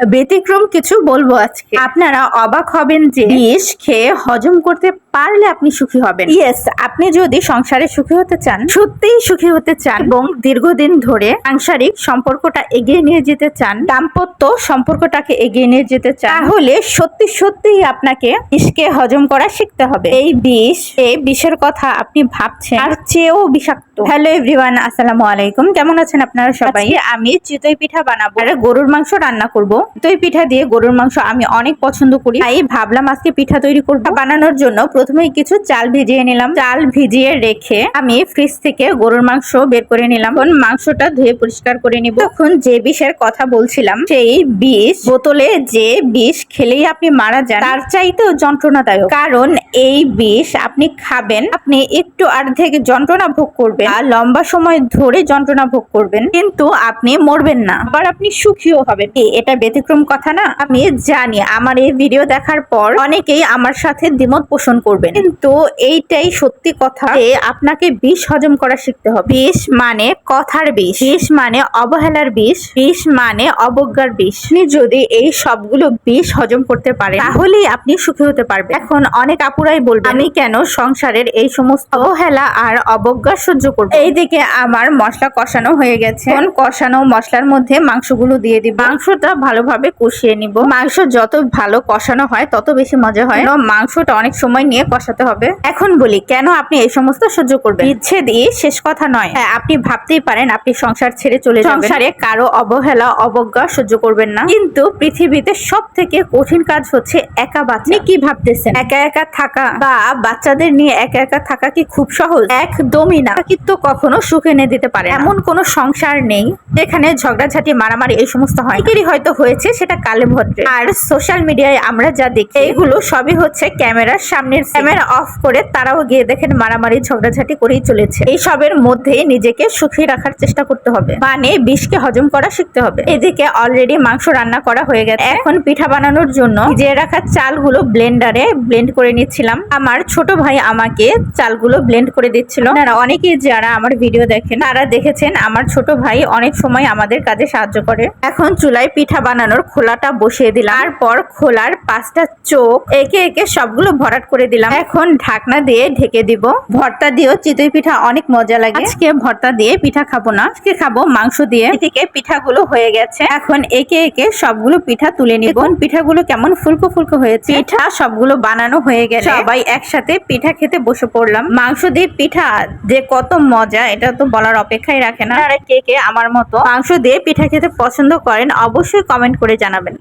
ব্যতিক্রম কিছু বলব আজকে। আপনারা অবাক হবেন যে বিষ খেয়ে হজম করতে পারলে আপনি সুখী হবেন। ইয়েস আপনি যদি সংসারে সুখী হতে চান সত্যিই সুখী হতে চান এবং দীর্ঘদিন ধরে সাংসারিক সম্পর্কটা এগিয়ে নিয়ে যেতে চান দাম্পত্য সম্পর্কটাকে এগিয়ে নিয়ে যেতে চান তাহলে সত্যি সত্যিই আপনাকে বিষকে হজম করা শিখতে হবে। এই বিষ এই বিষের কথা আপনি ভাবছেন আর চেয়েও বিষাক্ত হ্যালো এভরিওয়ান আসসালামু আলাইকুম। কেমন আছেন আপনারা সবাই? আমি চিতই পিঠা বানাবো। আর গরুর মাংস রান্না করব। চিতই পিঠা দিয়ে গরুর মাংস আমি অনেক পছন্দ করি। তাই ভাবলাম আজকে পিঠা তৈরি করব। বানানোর জন্য প্রথমে কিছু চাল ভিজিয়ে নিলাম। চাল ভিজিয়ে রেখে আমি ফ্রিজ থেকে গরুর মাংস বের করে নিলাম। এখন মাংসটা ধুয়ে পরিষ্কার করে নিব। তখন যে বিষের কথা বলছিলাম সেই বিষ বোতলে যে বিষ খেলেই আপনি মারা যান তার চাইতেও যন্ত্রণাদায়ক। কারণ এই বিষ আপনি খাবেন আপনি একটু অর্ধেক যন্ত্রণা ভোগ করবেন। আর লম্বা সময় ধরে যন্ত্রণা ভোগ করবেন। কিন্তু আপনি মরবেন না। আবার আপনি সুখীও হবেন। এটা ব্যতিক্রম কথা না। আমি জানি, আমার এই ভিডিও দেখার পর অনেকেই আমার সাথে দ্বিমত পোষণ করবেন। কিন্তু এইটাই সত্যি কথা যে আপনাকে বিষ হজম করা শিখতে হবে। বিষ মানে কথার বিষ। বিষ মানে অবহেলার বিষ। বিষ মানে অবজ্ঞার বিষ। যদি এই সবগুলো বিষ হজম করতে পারেন, তাহলেই আপনি সুখী হতে পারবেন। এখন অনেক আপুরাই বলবে আমি কেন সংসারের এই সমস্ত অবহেলা আর অবজ্ঞা সহ্য করব। এইদিকে আমার মশলা কষানো হয়ে গেছে। এখন কষানো মশলার মধ্যে মাংসগুলো দিয়ে দিব। মাংসটা ভালোভাবে কষিয়ে নিব। মাংস যত ভালো কষানো হয় তত বেশি মজা হয়। মাংসটা অনেক সময় নিয়ে কষাতে হবে? এখন বলি কেন আপনি এই সমস্ত সহ্য করবেন? ইচ্ছে দিয়ে শেষ কথা নয়। হ্যাঁ, আপনি ভাবতেই পারেন আপনি সংসার ছেড়ে চলে যাবেন। সংসারে কারও অবহেলা অবজ্ঞা সহ্য করবেন না। কিন্তু পৃথিবীতে সব থেকে কঠিন কাজ হচ্ছে একা বাচ্চা কি ভাবতেছেন? একা একা থাকা বা বাচ্চাদের নিয়ে একা একা থাকা কি খুব সহজ? একদমই না। কিন্তু কখনো সুখ এনে দিতে পারে এমন কোনো সংসার নেই যেখানে ঝগড়াঝাটি, মারামারি এই সমস্ত হয়। অনেকেরই হয়তো হয়েছে সেটা কালে ভদ্রে আর সোশ্যাল মিডিয়ায় আমরা যা দেখি, এগুলো সবই হচ্ছে ক্যামেরার সামনের ক্যামেরা অফ করে তারাও গিয়ে দেখেন মারামারি, ঝগড়াঝাটি করেই চলেছে। এই সবের মধ্যে নিজেকে সুখী রাখার চেষ্টা করতে হবে। মানে বিষকে হজম করা শিখতে হবে। এদিকে অলরেডি মাংস রান্না করা হয়ে গেছে। এখন পিঠা বানানোর জন্য যে রাখা চালগুলো ব্লেন্ডারে ব্লেন্ড করে নিচ্ছিলাম। আমার ছোট ভাই আমাকে চালগুলো ব্লেন্ড করে দিচ্ছিল। অনেকেই যারা আমার ভিডিও দেখেন, তারা দেখেছেন আমার ছোট ভাই অনেক সময় আমাদের কাজে সাহায্য করে। এখন চুলায় পিঠা বানানোর খোলাটা বসিয়ে দিলাম। তারপর খোলার পাঁচটা চোখ একে একে সবগুলো ভরাট করে দিলাম। এখন ঢাকনা দিয়ে ঢেকে দিব। ভর্তা দিয়েও চিতই পিঠা অনেক মজা লাগে। আজকে ভর্তা দিয়ে পিঠা খাব না। আজকে খাব মাংস দিয়ে। এদিকে পিঠাগুলো হয়ে গেছে। এখন একে একে সবগুলো পিঠা তুলে নিব। পিঠাগুলো কেমন ফুলকো ফুলকো হয়েছে। পিঠা সবগুলো বানানো হয়ে গেছে সবাই একসাথে পিঠা খেতে বসে পড়লাম। মাংস দিয়ে পিঠা যে কত মজা, এটা তো বলার অপেক্ষাই রাখে না। কে কে আমার মতো মাংস দিয়ে পিঠা খেতে পছন্দ করেন, অবশ্যই কমেন্ট করে জানাবেন।